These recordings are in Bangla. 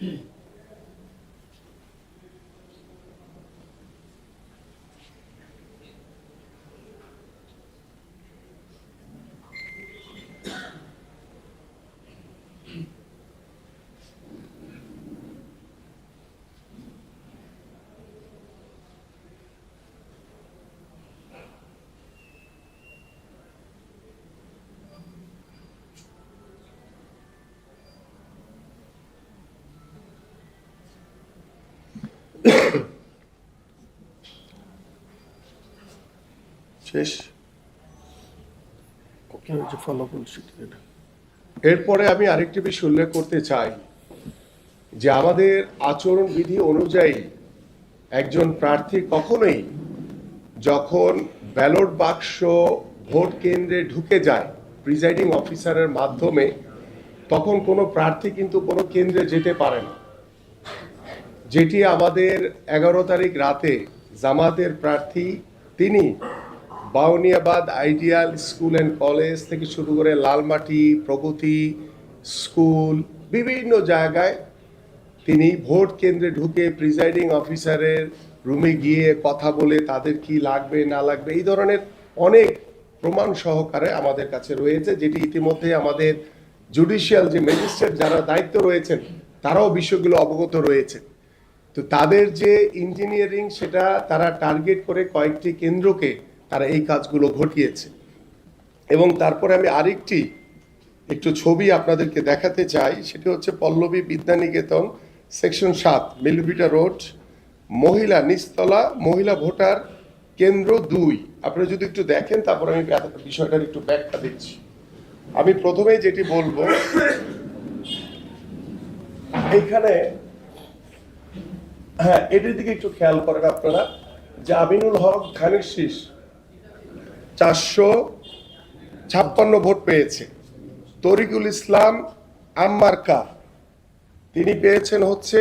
Peace. শেষ? ফলাফল এরপরে আমি আরেকটি বিষয় উল্লেখ করতে চাই যে আমাদের আচরণ বিধি অনুযায়ী একজন প্রার্থী কখনোই যখন ব্যালট বাক্স ভোট কেন্দ্রে ঢুকে যায় প্রিজাইডিং অফিসারের মাধ্যমে তখন কোনো প্রার্থী কিন্তু কোনো কেন্দ্রে যেতে পারে না। যেটি আমাদের এগারো তারিখ রাতে জামাতের প্রার্থী তিনি Bauniabad ideal school and college থেকে শুরু করে লালমাটি প্রগতি স্কুল বিভিন্ন জায়গায় তিনি ভোট কেন্দ্রে ঢুকে প্রিজাইডিং অফিসারের রুমে গিয়ে কথা বলে তাদের কি লাগবে, না লাগবে, এই ধরনের অনেক প্রমাণ সহকারে আমাদের কাছে রয়েছে, যেটি ইতিমধ্যে আমাদের জুডিশিয়াল যে ম্যাজিস্ট্রেট যারা দায়িত্ব রয়েছেন, তারাও বিষয়গুলো অবগত রয়েছে তো তাদের যে ইঞ্জিনিয়ারিং সেটা তারা টার্গেট করে কয়েকটি কেন্দ্রকে তারা এই কাজগুলো ঘটিয়েছে। এবং তারপরে আমি আরেকটি একটু ছবি আপনাদেরকে দেখাতে চাই, সেটি হচ্ছে পল্লবী বিদ্যানিকেতন, সেকশন সাত মিলিমিটার রোড, মহিলা নিচতলা, মহিলা ভোটার কেন্দ্র দুই। আপনারা যদি একটু দেখেন, তারপর আমি বিষয়টার একটু ব্যাখ্যা দিচ্ছি। আমি প্রথমেই যেটি বলব, এইখানে হ্যাঁ এটির দিকে একটু খেয়াল করেন আপনারা। যে আমিনুল হক ধানের শীষ চারশো ছাপ্পান্ন ভোট পেয়েছে। তরিকুল ইসলাম আম্মার্কা তিনি পেয়েছেন হচ্ছে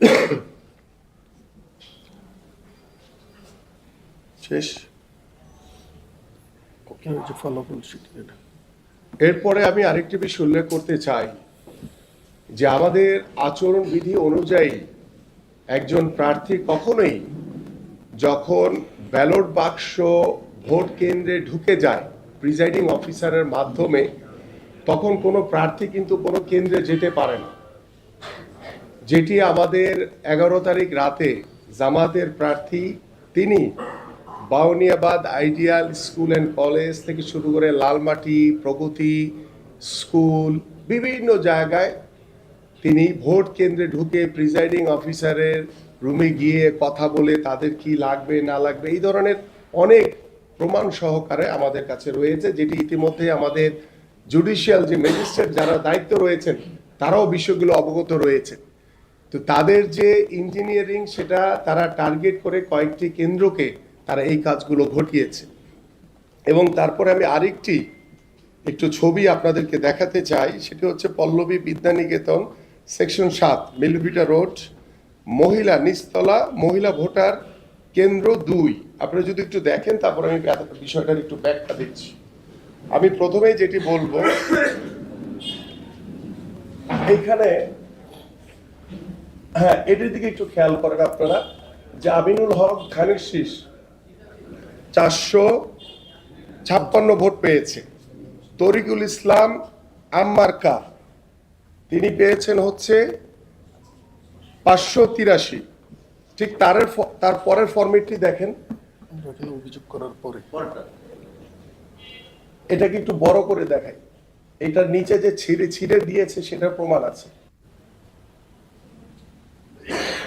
শেষ? ফলাফল এরপরে আমি আরেকটি বিষয় উল্লেখ করতে চাই যে আমাদের আচরণ বিধি অনুযায়ী একজন প্রার্থী কখনোই যখন ব্যালট বাক্স ভোট কেন্দ্রে ঢুকে যায় প্রিজাইডিং অফিসারের মাধ্যমে তখন কোনো প্রার্থী কিন্তু কোনো কেন্দ্রে যেতে পারে না। যেটি আমাদের এগারো তারিখ রাতে জামাতের প্রার্থী তিনি Bauniabad ideal school and college থেকে শুরু করে লালমাটি প্রগতি স্কুল বিভিন্ন জায়গায় তিনি ভোট কেন্দ্রে ঢুকে প্রিজাইডিং অফিসারের রুমে গিয়ে কথা বলে তাদের কি লাগবে, না লাগবে, এই ধরনের অনেক প্রমাণ সহকারে আমাদের কাছে রয়েছে, যেটি ইতিমধ্যে আমাদের জুডিশিয়াল যে ম্যাজিস্ট্রেট যারা দায়িত্ব রয়েছেন, তারাও বিষয়গুলো অবগত রয়েছে তো তাদের যে ইঞ্জিনিয়ারিং সেটা তারা টার্গেট করে কয়েকটি কেন্দ্রকে তারা এই কাজগুলো ঘটিয়েছে। এবং তারপরে আমি আরেকটি একটু ছবি আপনাদেরকে দেখাতে চাই, সেটি হচ্ছে পল্লবী বিদ্যানিকেতন সেকশন সাত মিলিমিটার রোড, মহিলা নিচতলা, মহিলা ভোটার কেন্দ্র দুই। আপনারা যদি একটু দেখেন, তারপর আমি বিষয়টার একটু ব্যাখ্যা দিচ্ছি। আমি প্রথমেই যেটি বলব, এইখানে হ্যাঁ এটির দিকে একটু খেয়াল করেন আপনারা। যে আমিনুল হক খানের শীষ চারশো ছাপ্পান্ন ভোট পেয়েছে। তরিকুল ইসলাম আম্মার্কা তিনি পেয়েছেন হচ্ছে পাঁচশো তিরাশি। ঠিক তারের তার পরের ফর্মেটটি দেখেন। অভিযোগ করার পরে। এটাকে একটু বড় করে দেখাই। এটার নিচে যে ছিঁড়ে ছিঁড়ে দিয়েছে সেটার প্রমাণ আছে।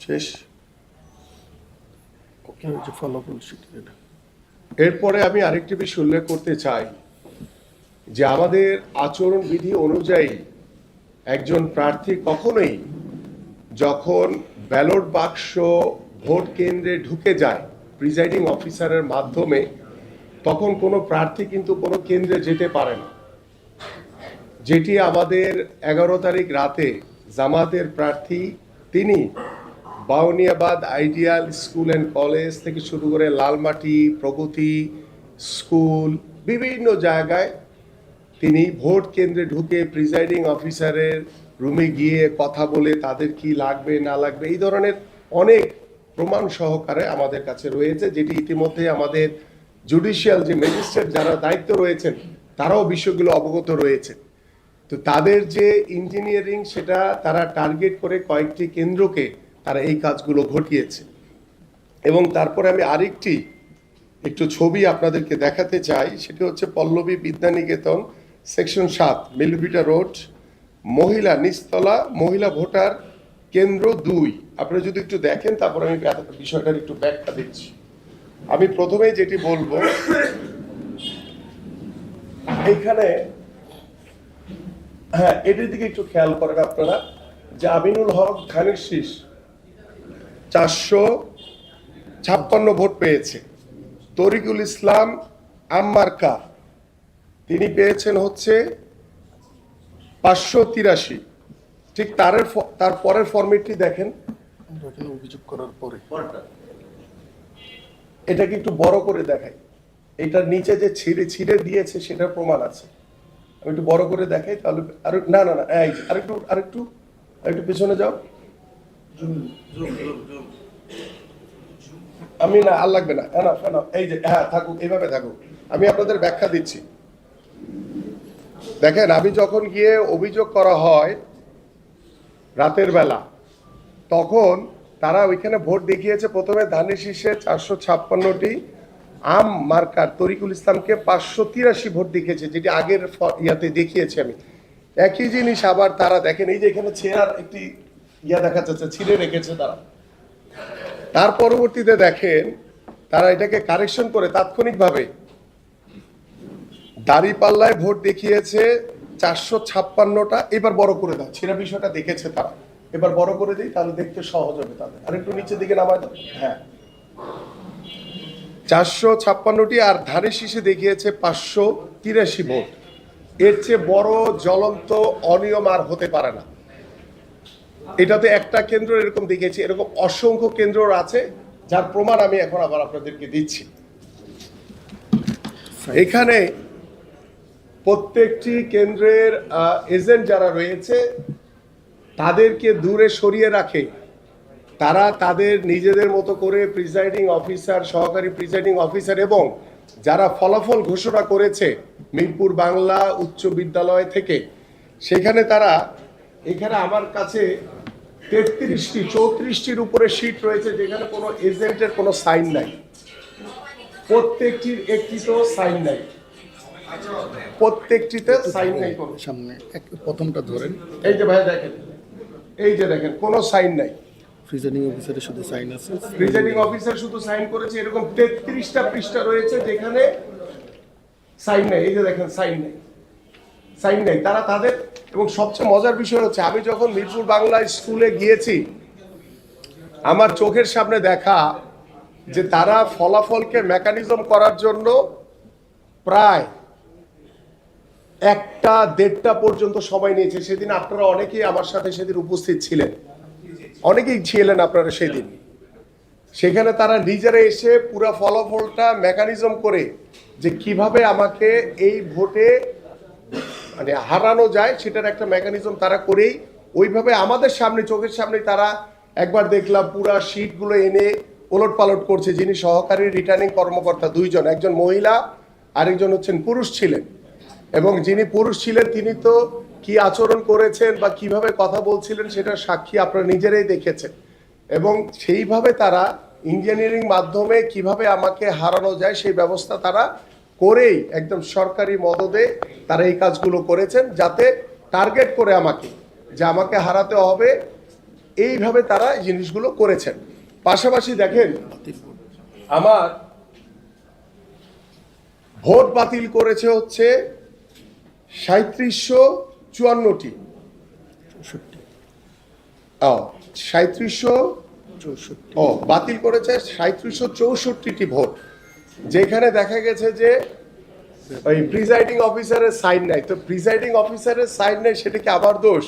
শেষ? ফলাফল এরপরে আমি আরেকটি বিষয় উল্লেখ করতে চাই যে আমাদের আচরণ বিধি অনুযায়ী একজন প্রার্থী কখনোই যখন ব্যালট বাক্স ভোট কেন্দ্রে ঢুকে যায় প্রিজাইডিং অফিসারের মাধ্যমে তখন কোনো প্রার্থী কিন্তু কোনো কেন্দ্রে যেতে পারে না। যেটি আমাদের এগারো তারিখ রাতে জামাতের প্রার্থী, তিনি Bauniabad ideal school and college থেকে শুরু করে লালমাটি প্রগতি স্কুল বিভিন্ন জায়গায় তিনি ভোট কেন্দ্রে ঢুকে প্রিজাইডিং অফিসারের রুমে গিয়ে কথা বলে তাদের কি লাগবে, না লাগবে, এই ধরনের অনেক প্রমাণ সহকারে আমাদের কাছে রয়েছে, যেটি ইতিমধ্যে আমাদের জুডিশিয়াল যে ম্যাজিস্ট্রেট যারা দায়িত্ব রয়েছেন, তারাও বিষয়গুলো অবগত রয়েছে তো তাদের যে ইঞ্জিনিয়ারিং সেটা তারা টার্গেট করে কয়েকটি কেন্দ্রকে তারা এই কাজগুলো ঘটিয়েছে। এবং তারপরে আমি আরেকটি একটু ছবি আপনাদেরকে দেখাতে চাই, সেটি হচ্ছে পল্লবী বিদ্যানিকেতন, সেকশন সাত, মিলভিটা রোড, মহিলা নিচতলা, মহিলা ভোটার কেন্দ্র দুই। আপনারা যদি একটু দেখেন, তারপর আমি বিষয়টার একটু ব্যাখ্যা দিচ্ছি। আমি প্রথমেই যেটি বলব, এইখানে হ্যাঁ এটির দিকে একটু খেয়াল করেন আপনারা। যে আমিনুল হক খানের শীষ চারশো ছাপ্পান্ন ভোট পেয়েছে। তরিকুল ইসলাম আম্মার্কা তিনি পেয়েছেন হচ্ছে পাঁচশো তিরাশি। ঠিক তার তার পরের ফর্মেটটি দেখেন। অভিযোগ করার পরে। এটাকে একটু বড় করে দেখাই। এটার নিচে যে ছিঁড়ে ছিঁড়ে দিয়েছে সেটার প্রমাণ আছে। আমি একটু বড় করে দেখাই তাহলে আর, না না না, এই আরেকটু আরেকটু আরেকটু পেছনে যাও। আমি না, আর লাগবে না। এনাফ এনাফ এই যে হ্যাঁ থাকুক, এইভাবে থাকুক। আমি আপনাদের ব্যাখ্যা দিচ্ছি। দেখেন, আমি যখন গিয়ে অভিযোগ করা হয় রাতের বেলা, তখন তারা ওইখানে ভোট দেখিয়েছে, প্রথমে ধানের শীর্ষে চারশো ছাপ্পান্নটি আম মার্কার তরিকুল ইসলামকে পাঁচশো তিরাশি ভোট দেখিয়েছে, যেটি আগের ইয়াতে দেখিয়েছি আমি। একই জিনিস আবার তারা দেখেন, এই যে এখানে ছেঁড়ার একটি ইয়া দেখা যাচ্ছে, ছিঁড়ে রেখেছে তারা। তার পরবর্তীতে দেখেন, তারা এটাকে কারেকশন করে তাৎক্ষণিকভাবে। দাঁড়িপাল্লায় ভোট দেখিয়েছে চারশো ছাপ্পান্নটা, এবার বড় করে দাও, ছেঁড়া বিষয়টা দেখেছে তারা। এবার বড় করে দিই, তাহলে দেখতে সহজ হবে তাদের। আর একটু নিচের দিকে নামায় হ্যাঁ। চারশো ছাপ্পান্নটি আর ধারে শীষে দেখিয়েছে পাঁচশো তিরাশি ভোট। এর চেয়ে বড় জ্বলন্ত অনিয়ম আর হতে পারে না। এটাতে একটা কেন্দ্র এরকম দেখিয়েছি, এরকম অসংখ্য কেন্দ্র আছে, যার প্রমাণ আমি এখন আবার আপনাদেরকে দিচ্ছি। এখানে প্রত্যেকটি কেন্দ্রের এজেন্ট যারা রয়েছে, তাদেরকে দূরে সরিয়ে রাখে তারা তাদের নিজেদের মতো করে প্রিজাইডিং অফিসার সহকারী প্রিজাইডিং অফিসার এবং যারা ফলাফল ঘোষণা করেছে মিরপুর বাংলা উচ্চ বিদ্যালয় থেকে সেখানে তারা এখানে আমার কাছে তেত্রিশটি চৌত্রিশটির উপরে সিট রয়েছে যেখানে কোনো এজেন্টের কোনো সাইন নাই। প্রত্যেকটির একটি তো সাইন নাই। প্রত্যেকটিতে সাইন নাই সামনে প্রথমটা ধরেন। এই যে ভাই দেখেন এই যে দেখেন কোনো সাইন নাই। প্রিজাইডিং অফিসারের শুধু সাইন আছে। প্রিজাইডিং অফিসার শুধু সাইন করেছে, এরকম তেত্রিশটা পৃষ্ঠা রয়েছে যেখানে সাইন নাই। এই যে দেখেন সাইন নাই। সাইন নাই। তারা তাদের এবং সবচেয়ে মজার বিষয় হচ্ছে, আমি যখন মিরপুর বাংলা স্কুলে গিয়েছি, আমার চোখের সামনে দেখা যে তারা ফলাফলকে মেকানিজম করার জন্য প্রায় একটা দেড়টা পর্যন্ত সময় নিয়েছে। সেদিন আপনারা অনেকেই আমার সাথে সেদিন উপস্থিত ছিলেন। অনেকেই ছিলেন আপনারা সেদিন। সেখানে তারা নিজেরা এসে পুরো ফলাফলটা মেকানিজম করে যে কীভাবে আমাকে এই ভোটে মানে হারানো যায় সেটার একটা মেকানিজম তারা করেই ওইভাবে আমাদের সামনে, চোখের সামনে তারা একবার দেখলাম পুরা শিটগুলো এনে ওলট পালট করছে। যিনি সহকারী রিটার্নিং কর্মকর্তা দুইজন, একজন মহিলা, আরেকজন হচ্ছেন পুরুষ ছিলেন। এবং যিনি পুরুষ ছিলেন, তিনি তো কি আচরণ করেছেন বা কীভাবে কথা বলছিলেন সেটা সাক্ষী আপনারা নিজেরাই দেখেছেন। এবং সেইভাবে তারা ইঞ্জিনিয়ারিং মাধ্যমে কীভাবে আমাকে হারানো যায় সেই ব্যবস্থা তারা করেই একদম সরকারি মদদে তারা এই কাজগুলো করেছেন যাতে টার্গেট করে আমাকে যে আমাকে হারাতে হবে। এইভাবে তারা জিনিসগুলো করেছেন। পাশাপাশি দেখেন, আমার ভোট বাতিল করেছে হচ্ছে সাঁত্রিশশো চুয়ান্নটি। চৌষট্টি। সাঁত্রিশশো ও বাতিল করেছে সাঁত্রিশশো চৌষট্টিটি ভোট। যেখানে দেখা গেছে যে ওই প্রিজাইডিং অফিসারের সাইন নাই। তো প্রিজাইডিং অফিসারের সাইন নেই সেটা কি আবার দোষ?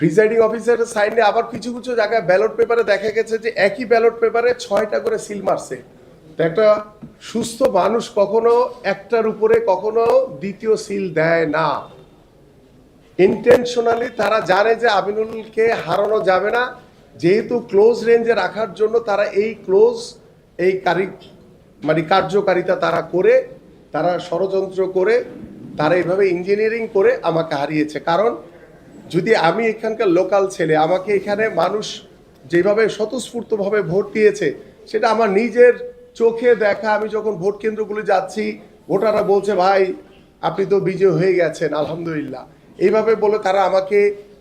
প্রিজাইডিং অফিসারের সাইন নেই আবার কিছু কিছু জায়গায় ব্যালট পেপারে দেখা গেছে যে একই ব্যালট পেপারে ছয়টা করে সিল মারছে। একটা সুস্থ মানুষ কখনো একটার উপরে কখনো দ্বিতীয় সিল দেয় না। ইন্টেনশনালি তারা জানে যে আমিনুলকে হারানো যাবে না। যেহেতু ক্লোজ রেঞ্জে রাখার জন্য তারা এই ক্লোজ এই কারি মানে কার্যকারিতা তারা করে, তারা ষড়যন্ত্র করে, তারা এইভাবে ইঞ্জিনিয়ারিং করে আমাকে হারিয়েছে। কারণ যদি আমি এখানকার লোকাল ছেলে, আমাকে এখানে মানুষ যেভাবে স্বতঃস্ফূর্তভাবে ভোট দিয়েছে, সেটা আমার নিজের চোখে দেখা, আমি যখন ভোট কেন্দ্রগুলো যাচ্ছি, ভোটাররা বলছে, ভাই, আপনি তো বিজয় হয়ে গেছেন, আলহামদুলিল্লাহ। এইভাবে বলে তারা আমাকে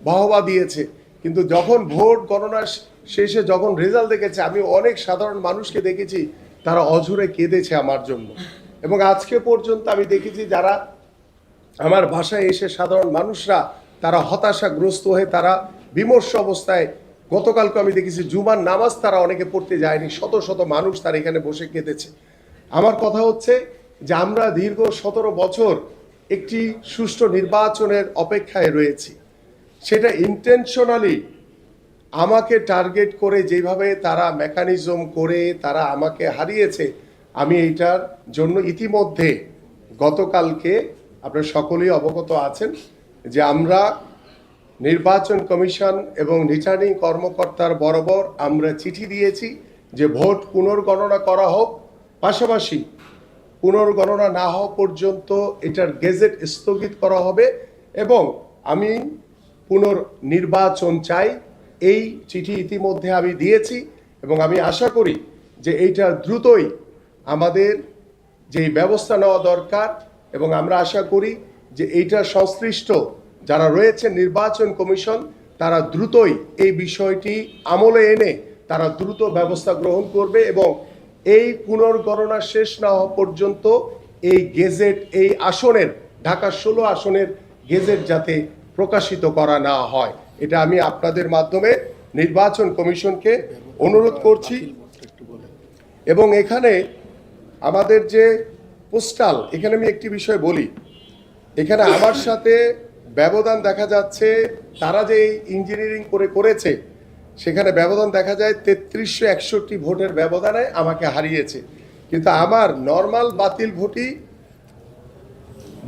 বাহবা দিয়েছে। কিন্তু যখন ভোট গণনা শেষে যখন রেজাল্ট দেখেছে, আমি অনেক সাধারণ মানুষকে দেখেছি, তারা অঝরে কেঁদেছে আমার জন্য। এবং আজকে পর্যন্ত আমি দেখেছি যারা আমার বাসায় এসে সাধারণ মানুষরা, তারা হতাশাগ্রস্ত হয়ে, তারা বিমর্ষ অবস্থায় গতকালকে আমি দেখেছি জুমার নামাজ তারা অনেকে পড়তে যায়নি, শত শত মানুষ তার এখানে বসে কেঁদেছে। আমার কথা হচ্ছে যে আমরা দীর্ঘ সতেরো বছর একটি সুষ্ঠু নির্বাচনের অপেক্ষায় রয়েছি। সেটা ইন্টেনশনালি আমাকে টার্গেট করে যেভাবে তারা মেকানিজম করে তারা আমাকে হারিয়েছে, আমি এইটার জন্য ইতিমধ্যে গতকালকে আপনারা সকলেই অবগত আছেন যে আমরা নির্বাচন কমিশন এবং রিটার্নিং কর্মকর্তার বরাবর আমরা চিঠি দিয়েছি যে ভোট পুনর্গণনা করা হোক, পাশাপাশি পুনর্গণনা না হওয়া পর্যন্ত এটার গেজেট স্থগিত করা হবে এবং আমি পুনর্নির্বাচন চাই। এই চিঠি ইতিমধ্যে আমি দিয়েছি এবং আমি আশা করি যে এইটা দ্রুতই আমাদের যেই ব্যবস্থা নেওয়া দরকার এবং আমরা আশা করি যে এইটা সংশ্লিষ্ট যারা রয়েছে নির্বাচন কমিশন, তারা দ্রুতই এই বিষয়টি আমলে এনে তারা দ্রুত ব্যবস্থা গ্রহণ করবে এবং এই পুনর্গণনা শেষ না হওয়া পর্যন্ত এই গেজেট, এই আসনের, ঢাকা ষোলো আসনের গেজেট যাতে প্রকাশিত করা না হয়। এটা আমি আপনাদের মাধ্যমে নির্বাচন কমিশনকে অনুরোধ করছি। এবং এখানে আমাদের যে পোস্টাল, এখানে আমি একটি বিষয় বলি। এখানে আমার সাথে ব্যবধান দেখা যাচ্ছে, তারা যে ইঞ্জিনিয়ারিং করে করেছে, সেখানে ব্যবধান দেখা যায় তেত্রিশশো একষট্টি ভোটের ব্যবধানে আমাকে হারিয়েছে। কিন্তু আমার নর্মাল বাতিল ভোটই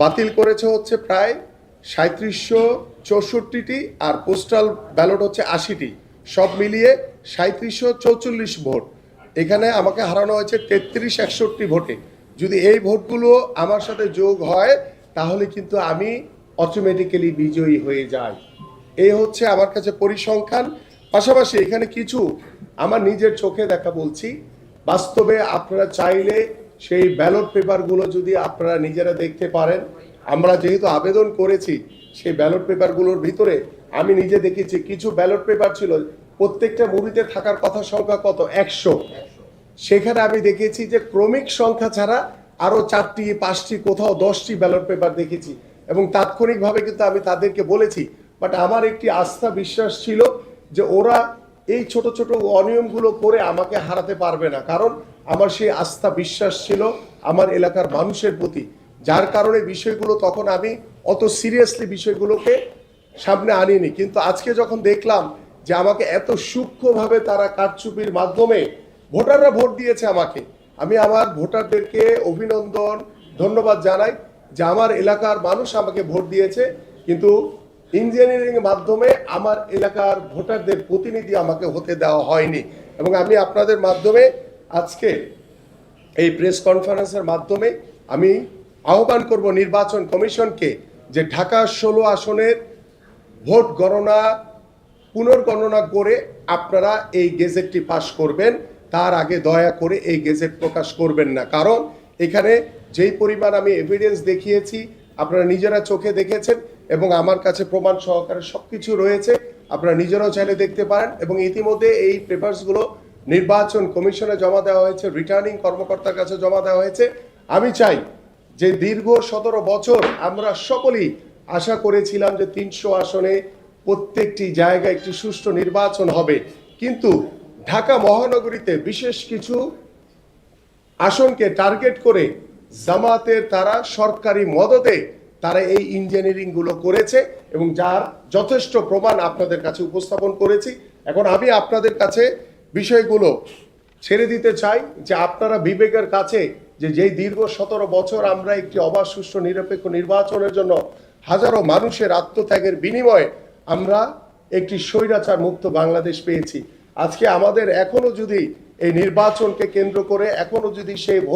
বাতিল করেছে হচ্ছে প্রায় সাঁত্রিশশো চৌষট্টিটি আর পোস্টাল ব্যালট হচ্ছে আশিটি। সব মিলিয়ে সাঁত্রিশশো চৌচল্লিশ ভোট। এখানে আমাকে হারানো হয়েছে তেত্রিশ একষট্টি ভোটে। যদি এই ভোটগুলো আমার সাথে যোগ হয়, তাহলে কিন্তু আমি অটোমেটিক্যালি বিজয়ী হয়ে যায়। এই হচ্ছে আমার কাছে পরিসংখ্যান। পাশাপাশি এখানে কিছু আমার নিজের চোখে দেখা বলছি। বাস্তবে আপনারা চাইলে সেই ব্যালট পেপারগুলো যদি আপনারা নিজেরা দেখতে পারেন, আমরা যেহেতু আবেদন করেছি, সেই ব্যালট পেপারগুলোর ভিতরে আমি নিজে দেখেছি, কিছু ব্যালট পেপার ছিল, প্রত্যেকটা মুভিতে থাকার কথা সংখ্যা কত? একশো। সেখানে আমি দেখেছি যে ক্রমিক সংখ্যা ছাড়া আরও চারটি, পাঁচটি, কোথাও দশটি ব্যালট পেপার দেখেছি। এবং তাৎক্ষণিকভাবে কিন্তু আমি তাদেরকে বলেছি বাট আমার একটি আস্থা, বিশ্বাস ছিল যে ওরা এই ছোট ছোট অনিয়মগুলো করে আমাকে হারাতে পারবে না। কারণ আমার সেই আস্থা, বিশ্বাস ছিল আমার এলাকার মানুষের প্রতি, যার কারণে বিষয়গুলো তখন আমি অত সিরিয়াসলি বিষয়গুলোকে সামনে আনিনি। কিন্তু আজকে যখন দেখলাম যে আমাকে এত সূক্ষ্মভাবে তারা কারচুপির মাধ্যমে ভোটাররা ভোট দিয়েছে আমাকে, আমি আমার ভোটারদেরকে অভিনন্দন, ধন্যবাদ জানাই। যে আমার এলাকার মানুষ আমাকে ভোট দিয়েছে, কিন্তু ইঞ্জিনিয়ারিং মাধ্যমে আমার এলাকার ভোটারদের প্রতিনিধি আমাকে হতে দেওয়া হয়নি। এবং আমি আপনাদের মাধ্যমে আজকে এই প্রেস কনফারেন্সের মাধ্যমে আমি আহ্বান করব নির্বাচন কমিশনকে যে ঢাকা ষোলো আসনের ভোট গণনা পুনর্গণনা করে আপনারা এই গেজেটটি পাশ করবেন। তার আগে দয়া করে এই গেজেট প্রকাশ করবেন না। কারণ এখানে যেই পরিমাণ আমি এভিডেন্স দেখিয়েছি, আপনারা নিজেরা চোখে দেখেছেন এবং আমার কাছে প্রমাণ সহকারে সব কিছু রয়েছে, আপনারা নিজেরাও চাইলে দেখতে পারেন এবং ইতিমধ্যে এই পেপারসগুলো নির্বাচন কমিশনে জমা দেওয়া হয়েছে রিটার্নিং কর্মকর্তার কাছে জমা দেওয়া হয়েছে। আমি চাই যে দীর্ঘ সতেরো বছর আমরা সকলেই আশা করেছিলাম যে তিনশো আসনে প্রত্যেকটি জায়গায় একটি সুষ্ঠু নির্বাচন হবে। কিন্তু ঢাকা মহানগরীতে বিশেষ কিছু আসনকে টার্গেট করে জামাতের তারা সরকারি মদতে তারা এই ইঞ্জিনিয়ারিংগুলো করেছে এবং যার যথেষ্ট প্রমাণ আপনাদের কাছে উপস্থাপন করেছি। এখন আমি আপনাদের কাছে বিষয়গুলো ছেড়ে দিতে চাই যে আপনারা বিবেকের কাছে যে যেই দীর্ঘ সতেরো বছর আমরা একটি অবাধ, সুষ্ঠু, নিরপেক্ষ নির্বাচনের জন্য হাজারো মানুষের আত্মত্যাগের বিনিময়ে আমরা একটি স্বৈরাচার মুক্ত বাংলাদেশ পেয়েছি। আজকে আমাদের এখনও যদি এই নির্বাচনকে কেন্দ্র করে, এখনও যদি সেই